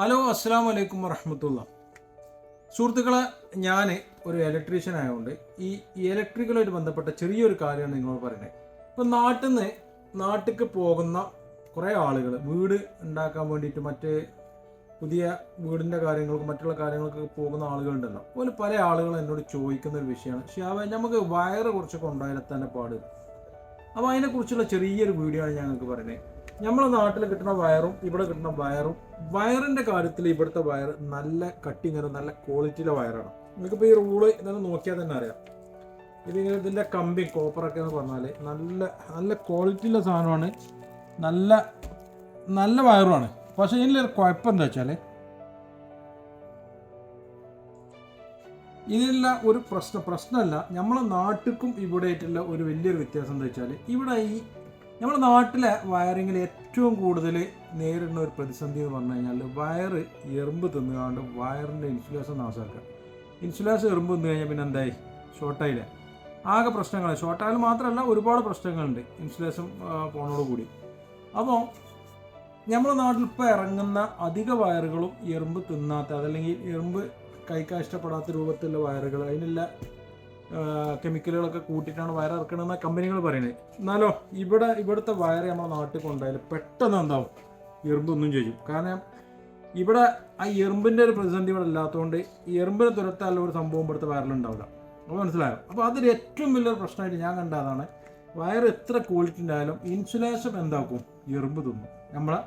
Hello അസ്സാം വലൈക്കും വറഹമത്തുള്ള. സുഹൃത്തുക്കളെ ഞാൻ ഒരു ഇലക്ട്രീഷ്യൻ ആയതുകൊണ്ട് ഈ ഇലക്ട്രിക്കലുമായിട്ട് ബന്ധപ്പെട്ട ചെറിയൊരു കാര്യമാണ് നിങ്ങളോട് പറയുന്നത് ഇപ്പം നാട്ടിൽ നിന്ന് നാട്ടിലേക്ക് പോകുന്ന കുറേ ആളുകൾ വീട് ഉണ്ടാക്കാൻ വേണ്ടിയിട്ട് മറ്റ് പുതിയ വീടിന്റെ കാര്യങ്ങൾക്കും മറ്റുള്ള കാര്യങ്ങൾക്ക് പോകുന്ന ആളുകളുണ്ടല്ലോ. അതുപോലെ പല ആളുകളും എന്നോട് ചോദിക്കുന്ന ഒരു വിഷയമാണ്. ഷാവ നമുക്ക് വയറ് കുറച്ചൊക്കെ ഉണ്ടായാലും തന്നെ പാട് അപ്പോൾ അതിനെക്കുറിച്ചുള്ള ചെറിയൊരു വീഡിയോ ആണ് ഞങ്ങൾക്ക് പറയുന്നത്. നമ്മളെ നാട്ടിൽ കിട്ടുന്ന വയറും ഇവിടെ കിട്ടുന്ന വയറും വയറിന്റെ കാര്യത്തിൽ ഇവിടുത്തെ വയർ നല്ല കട്ടിങ് നല്ല ക്വാളിറ്റിയിലെ വയറാണ്. നിങ്ങൾക്കിപ്പോൾ ഈ റൂൾ ഇതൊന്ന് നോക്കിയാൽ തന്നെ അറിയാം. ഇതിങ്ങനെ ഇതിന്റെ കമ്പി കോപ്പറൊക്കെ എന്ന് പറഞ്ഞാൽ നല്ല നല്ല ക്വാളിറ്റിയുള്ള സാധനമാണ്. നല്ല നല്ല വയറുമാണ്. പക്ഷേ ഇതിലൊരു കുഴപ്പം എന്താ വെച്ചാൽ ഇതിനുള്ള ഒരു പ്രശ്നം പ്രശ്നമല്ല. നമ്മളെ നാട്ടിലും ഇവിടെ ആയിട്ടുള്ള ഒരു വലിയൊരു വ്യത്യാസം എന്താ വെച്ചാൽ ഇവിടെ ഈ നമ്മുടെ നാട്ടിലെ വയറിങ്ങിൽ ഏറ്റവും കൂടുതൽ നേരിടുന്ന ഒരു പ്രതിസന്ധി എന്ന് പറഞ്ഞു കഴിഞ്ഞാൽ വയറ് എറുമ്പ് തിന്നുകൊണ്ട് വയറിന്റെ ഇൻസുലേഷൻ നാശമാക്കുക. ഇൻസുലേഷൻ എറുമ്പ് തിന്നു കഴിഞ്ഞാൽ പിന്നെ എന്തായി? ഷോർട്ടായില്ല? ആകെ പ്രശ്നങ്ങൾ ഷോർട്ടായാലും മാത്രമല്ല ഒരുപാട് പ്രശ്നങ്ങളുണ്ട് ഇൻസുലേഷൻ കൂടി. അപ്പോൾ നമ്മുടെ നാട്ടിൽ ഇപ്പോൾ ഇറങ്ങുന്ന അധിക വയറുകളും എറുമ്പ് തിന്നാത്ത അതല്ലെങ്കിൽ എറുമ്പ് കഴിക്കാൻ ഇഷ്ടപ്പെടാത്ത രൂപത്തിലുള്ള വയറുകൾ അതിനുള്ള കെമിക്കലുകളൊക്കെ കൂട്ടിയിട്ടാണ് വയർ ഇറക്കണമെന്ന കമ്പനികൾ പറയുന്നത്. എന്നാലോ ഇവിടെ ഇവിടുത്തെ വയർ നമ്മുടെ നാട്ടിൽ കൊണ്ടായാലും പെട്ടെന്ന് എന്താവും? എറുമ്പൊന്നും ചെയ്യും. കാരണം ഇവിടെ ആ എറുമ്പിന്റെ ഒരു പ്രതിസന്ധി ഇവിടെ ഇല്ലാത്തതുകൊണ്ട് എറുമ്പിനെ തുരത്താനുള്ള ഒരു സംഭവം ഇവിടുത്തെ വയറിലുണ്ടാവില്ല അപ്പോൾ മനസ്സിലായോ? അപ്പോൾ അതിൽ ഏറ്റവും വലിയൊരു പ്രശ്നമായിട്ട് ഞാൻ കണ്ട അതാണ് വയർ എത്ര ക്വാളിറ്റി ഉണ്ടായാലും ഇൻസുലേഷൻ എന്താക്കും? എറുമ്പ് തിന്നും. നമ്മളെ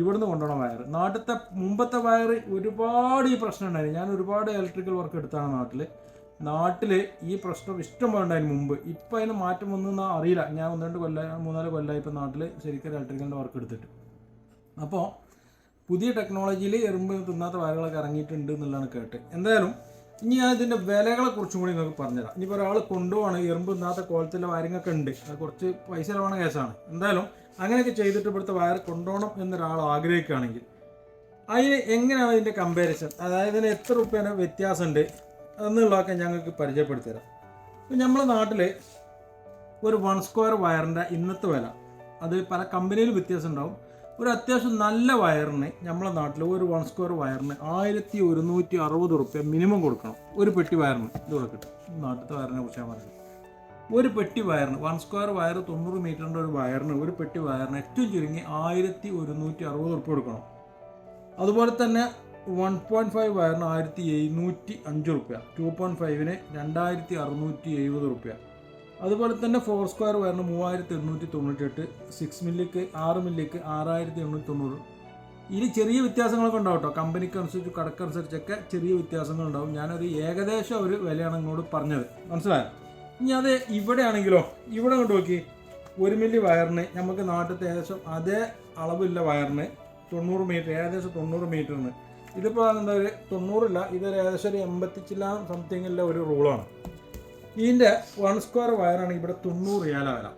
ഇവിടുന്ന് കൊണ്ടുപോകണം വയർ നാട്ടിലത്തെ മുമ്പത്തെ വയർ ഒരുപാട് ഈ പ്രശ്നം ഉണ്ടായിരുന്നു. ഞാൻ ഒരുപാട് ഇലക്ട്രിക്കൽ വർക്ക് എടുത്താണ് നാട്ടിൽ നാട്ടിൽ ഈ പ്രശ്നം ഇഷ്ടം പോലെ ഉണ്ടായിരുന്നു മുമ്പ്. ഇപ്പം അതിന് മാറ്റം വന്നെന്ന് അറിയില്ല. ഞാൻ ഒന്ന് രണ്ട് കൊല്ലം മൂന്നാൽ കൊല്ലമായി ഇപ്പം നാട്ടിൽ ശരിക്കും ഇലക്ട്രിക്കലിന്റെ വർക്ക് എടുത്തിട്ട്. അപ്പോൾ പുതിയ ടെക്നോളജിയിൽ എറുമ്പ് തിന്നാത്ത വയറുകളൊക്കെ ഇറങ്ങിയിട്ടുണ്ട് എന്നുള്ളതാണ് കേട്ട്. എന്തായാലും ഇനി ഞാൻ ഇതിന്റെ വിലകളെ കുറിച്ചും കൂടി നിങ്ങൾക്ക് പറഞ്ഞുതരാം. ഇനിയിപ്പോൾ ഒരാൾ കൊണ്ടുപോകണം എറുമ്പ് തിന്നാത്ത കോലത്തിലെ വയറിങ്ങൊക്കെ ഉണ്ട്. അത് കുറച്ച് പൈസ ചിലവാണ് കേസാണ്. എന്തായാലും അങ്ങനെയൊക്കെ ചെയ്തിട്ട് ഇവിടുത്തെ വയർ കൊണ്ടുപോകണം എന്നൊരാൾ ആഗ്രഹിക്കുകയാണെങ്കിൽ അതിന് എങ്ങനെയാണ് അതിന്റെ കമ്പാരിസൺ അതായത് ഇതിന് എത്ര റുപ്യേനെ വ്യത്യാസമുണ്ട്? എന്നുള്ളതൊക്കെ ഞങ്ങൾക്ക് പരിചയപ്പെടുത്തി തരാം ഇപ്പം നമ്മുടെ നാട്ടിൽ ഒരു വൺ സ്ക്വയർ വയറിന്റെ ഇന്നത്തെ വില അത് പല കമ്പനിയിലും വ്യത്യാസം ഉണ്ടാവും. ഒരു അത്യാവശ്യം നല്ല വയറിന് നമ്മളെ നാട്ടിൽ ഒരു വൺ സ്ക്വയർ വയറിന് ആയിരത്തി ഒരുന്നൂറ്റി അറുപത് റുപ്യ മിനിമം കൊടുക്കണം. ഒരു പെട്ടി വയറിന് ഇത് കൊടുക്കട്ടെ നാട്ടിലത്തെ വയറിനെ കുറിച്ചാണ് പറയുന്നത്. ഒരു പെട്ടി വയറിന് വൺ സ്ക്വയർ വയർ തൊണ്ണൂറ് മീറ്ററിന്റെ ഒരു വയറിന് ഒരു പെട്ടി വയറിന് ഏറ്റവും ചുരുങ്ങി ആയിരത്തി ഒരുന്നൂറ്റി അറുപത് റുപ്യ കൊടുക്കണം. അതുപോലെ തന്നെ വൺ പോയിന്റ് ഫൈവ് വയറിന് ആയിരത്തി എഴുന്നൂറ്റി അഞ്ച് റുപ്യ ടു പോയിന്റ് ഫൈവിന് രണ്ടായിരത്തി അറുന്നൂറ്റി എഴുപത് റുപ്യ അതുപോലെ തന്നെ ഫോർ സ്ക്വയർ വയറിന് മൂവായിരത്തി എണ്ണൂറ്റി തൊണ്ണൂറ്റെട്ട് സിക്സ് മില്ലിക്ക് ആറ് മില്ലിക്ക് ആറായിരത്തി എണ്ണൂറ്റി തൊണ്ണൂറ് ഇനി ചെറിയ വ്യത്യാസങ്ങളൊക്കെ ഉണ്ടാവും കേട്ടോ കമ്പനിക്ക് അനുസരിച്ച് കടക്കനുസരിച്ചൊക്കെ ചെറിയ വ്യത്യാസങ്ങൾ ഉണ്ടാവും. ഞാനൊരു ഏകദേശം ഒരു വിലയാണ് ഇങ്ങോട്ട് പറഞ്ഞത്. മനസ്സിലായോ? ഇനി അത് ഇവിടെയാണെങ്കിലോ ഇവിടെ കൊണ്ട് നോക്കി. ഒരു മില്ലി വയറിന് നമുക്ക് നാട്ടിലത്തെ ഏകദേശം അതേ അളവില്ല വയറിന് തൊണ്ണൂറ് മീറ്റർ ഏകദേശം തൊണ്ണൂറ് മീറ്ററിന് ഇതിപ്പോൾ എന്താ ഒരു തൊണ്ണൂറില്ല ഇതൊരു ഏകദേശം ഒരു എൺപത്തി ചില്ല ഒരു റൂളാണ്. ഇതിന്റെ വൺ സ്ക്വയർ വയറാണ് ഇവിടെ തൊണ്ണൂറ് റിയാല വില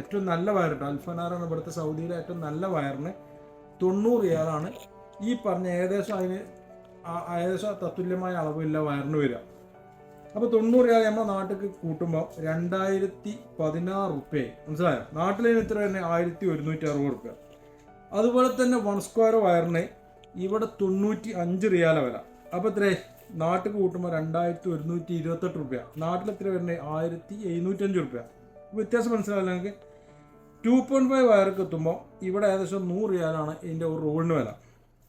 ഏറ്റവും നല്ല വയർ കേട്ടോ അൽഫനാറാണ് ഇവിടുത്തെ സൗദിയിലെ ഏറ്റവും നല്ല വയറിന് തൊണ്ണൂറ് റിയാലാണ് ഈ പറഞ്ഞ ഏകദേശം അതിന് ഏകദേശം തത്തുല്യമായ അളവില്ല വയറിന് വരിക. അപ്പോൾ തൊണ്ണൂറ് ഏല നമ്മുടെ നാട്ടിൽ കൂട്ടുമ്പോൾ രണ്ടായിരത്തി പതിനാറ് റുപ്യ മനസ്സിലായോ? നാട്ടിലെ ഇത്ര തന്നെ ആയിരത്തി ഒരുന്നൂറ്റി അറുപത് റുപ്യ അതുപോലെ തന്നെ വൺ സ്ക്വയർ വയറിന് ഇവിടെ തൊണ്ണൂറ്റി അഞ്ച് റിയാല വില. അപ്പോൾ എത്രേ നാട്ടിൽ കൂട്ടുമ്പോൾ രണ്ടായിരത്തി ഒരുന്നൂറ്റി ഇരുപത്തെട്ട് റുപ്യ. നാട്ടിൽ എത്ര വരുന്നത് ആയിരത്തി എഴുന്നൂറ്റഞ്ച് റുപ്യ. വ്യത്യാസം മനസ്സിലാവില്ല നിങ്ങൾക്ക് ടു പോയിന്റ് ഫൈവ് വയർക്ക് എത്തുമ്പോൾ ഇവിടെ ഏകദേശം നൂറ് റിയാലാണ് ഇതിന്റെ ഒരു റോളിന് വില.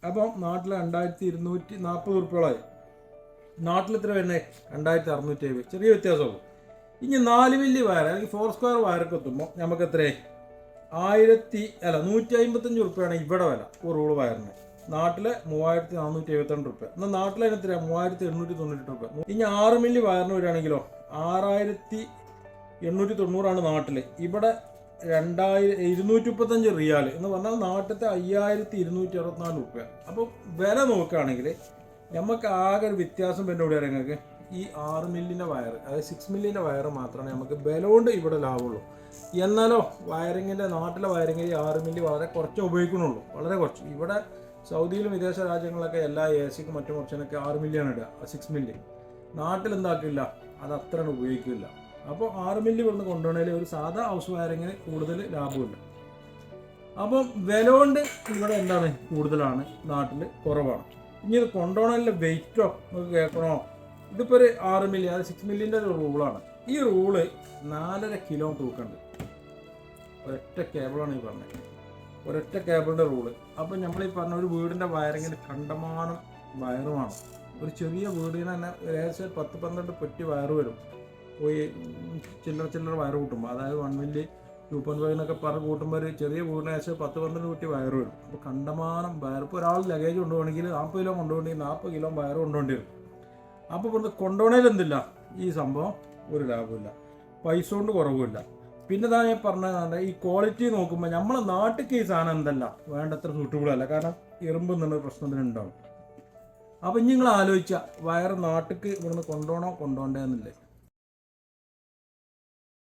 അപ്പം നാട്ടിൽ രണ്ടായിരത്തി ഇരുന്നൂറ്റി നാൽപ്പത് റുപ്യോളായി നാട്ടിൽ എത്ര വരുന്നത് രണ്ടായിരത്തി അറുന്നൂറ്റി എഴുപത് ചെറിയ വ്യത്യാസമുള്ളൂ ഇനി നാല് വലിയ വയർ അല്ലെങ്കിൽ ഫോർ സ്ക്വയർ വയർക്ക് എത്തുമ്പോൾ നമുക്ക് എത്രേ ആയിരത്തി അല്ല നൂറ്റി അമ്പത്തഞ്ച് റുപ്യാണ് ഇവിടെ വില ഒരു റൂൾ വയറിന് നാട്ടിലെ മൂവായിരത്തി നാനൂറ്റി എഴുപത്തിരണ്ട് റുപ്യ. എന്നാൽ നാട്ടിലെ എത്ര മൂവായിരത്തി എണ്ണൂറ്റി തൊണ്ണൂറ്റി റുപ്യ ഇനി ആറ് മില്ലി വയറിന് വരികയാണെങ്കിലോ? ആറായിരത്തി എണ്ണൂറ്റി തൊണ്ണൂറാണ് നാട്ടിൽ ഇവിടെ രണ്ടായിരം ഇരുന്നൂറ്റി മുപ്പത്തഞ്ച് റിയാൽ എന്ന് പറഞ്ഞാൽ നാട്ടിലത്തെ അയ്യായിരത്തി ഇരുന്നൂറ്റി അറുപത്തിനാല് റുപ്യ. അപ്പോൾ വില നോക്കുകയാണെങ്കിൽ നമുക്ക് ആകെ ഒരു വ്യത്യാസം പിന്നെ ഇവിടെ ഞങ്ങൾക്ക് ഈ ആറ് മില്ലിന്റെ വയർ അതായത് സിക്സ് മില്ലിന്റെ വയർ മാത്രമാണ് നമുക്ക് ബലമുണ്ട് ഇവിടെ ലാഭമുള്ളൂ. എന്നാലോ വയറിങ്ങിന്റെ നാട്ടിലെ വയറിങ്ങിൽ ആറ് മില്ലി വളരെ കുറച്ച് ഉപയോഗിക്കണുള്ളൂ വളരെ കുറച്ച്. ഇവിടെ സൗദിയിലും വിദേശ രാജ്യങ്ങളിലൊക്കെ എല്ലാ എ സിക്കും മറ്റു ഓപ്ഷനൊക്കെ ആറ് മില്യൺ ഇടുക സിക്സ് മില്ലി നാട്ടിൽ എന്താക്കില്ല അത് അത്ര ഉപയോഗിക്കില്ല. അപ്പോൾ ആറ് മില്ലി ഇവിടുന്ന് കൊണ്ടുപോകണേൽ ഒരു സാധാ ഹൗസ് വയറിങ്ങിന് കൂടുതൽ ലാഭമുണ്ട്. അപ്പം വില കൊണ്ട് ഇവിടെ എന്താണ് കൂടുതലാണ് നാട്ടിൽ കുറവാണ്. ഇനി ഇത് കൊണ്ടുപോകണമല്ല വെയിറ്റോ നമുക്ക് കേൾക്കണോ? ഇതിപ്പോൾ ഒരു ആറ് മില്ലി അത് സിക്സ് മില്ലിന്റെ ഒരു റൂളാണ് ഈ റൂൾ നാലര കിലോ തൂക്കുണ്ട് ഒറ്റ കേബിളാണ് ഈ പറഞ്ഞത് ഒരൊറ്റ കേബിളിന്റെ റൂൾ. അപ്പം നമ്മൾ ഈ പറഞ്ഞ ഒരു വീടിന്റെ വയറിങ്ങിൽ കണ്ടമാനം വയറുമാണ്. ഒരു ചെറിയ വീടിന് തന്നെ ഏകദേശം പത്ത് പന്ത്രണ്ട് പെട്ടി വയറ് വരും. പോയി ചില്ലറ ചില്ലറ വയറ് കൂട്ടുമ്പോൾ അതായത് one milli two point five എന്നൊക്കെ പറഞ്ഞ് കൂട്ടുമ്പോൾ ഒരു ചെറിയ വീടിന് ഏകദേശം പത്ത് പന്ത്രണ്ട് പെട്ടി വയറ് വരും. അപ്പോൾ കണ്ടമാനം വയർ ഇപ്പോൾ ഒരാൾ ലഗേജ് കൊണ്ടുപോകണമെങ്കിൽ നാൽപ്പത് കിലോ കൊണ്ടുപോകണമെങ്കിൽ നാൽപ്പത് കിലോ വയറ് കൊണ്ടുപോകേണ്ടി വരും അപ്പോൾ ഇവിടുന്ന് കൊണ്ടുപോകണേൽ എന്തില്ല? ഈ സംഭവം ഒരു ലാഭമില്ല പൈസ കൊണ്ട് കുറവുമില്ല. പിന്നെ താ ഞാൻ പറഞ്ഞതാണ് ഈ ക്വാളിറ്റി നോക്കുമ്പോൾ നമ്മളെ നാട്ടിലേക്ക് ഈ സാധനം എന്തല്ല വേണ്ടത്ര സൂട്ടബിൾ അല്ല. കാരണം ഇറുമ്പ് എന്നുള്ള പ്രശ്നം ഉണ്ടാവും അപ്പം ഇനി നിങ്ങൾ ആലോചിച്ച വയറ് നാട്ടിൽ ഇവിടുന്ന് കൊണ്ടുപോകണോ കൊണ്ടുപോകണ്ടേ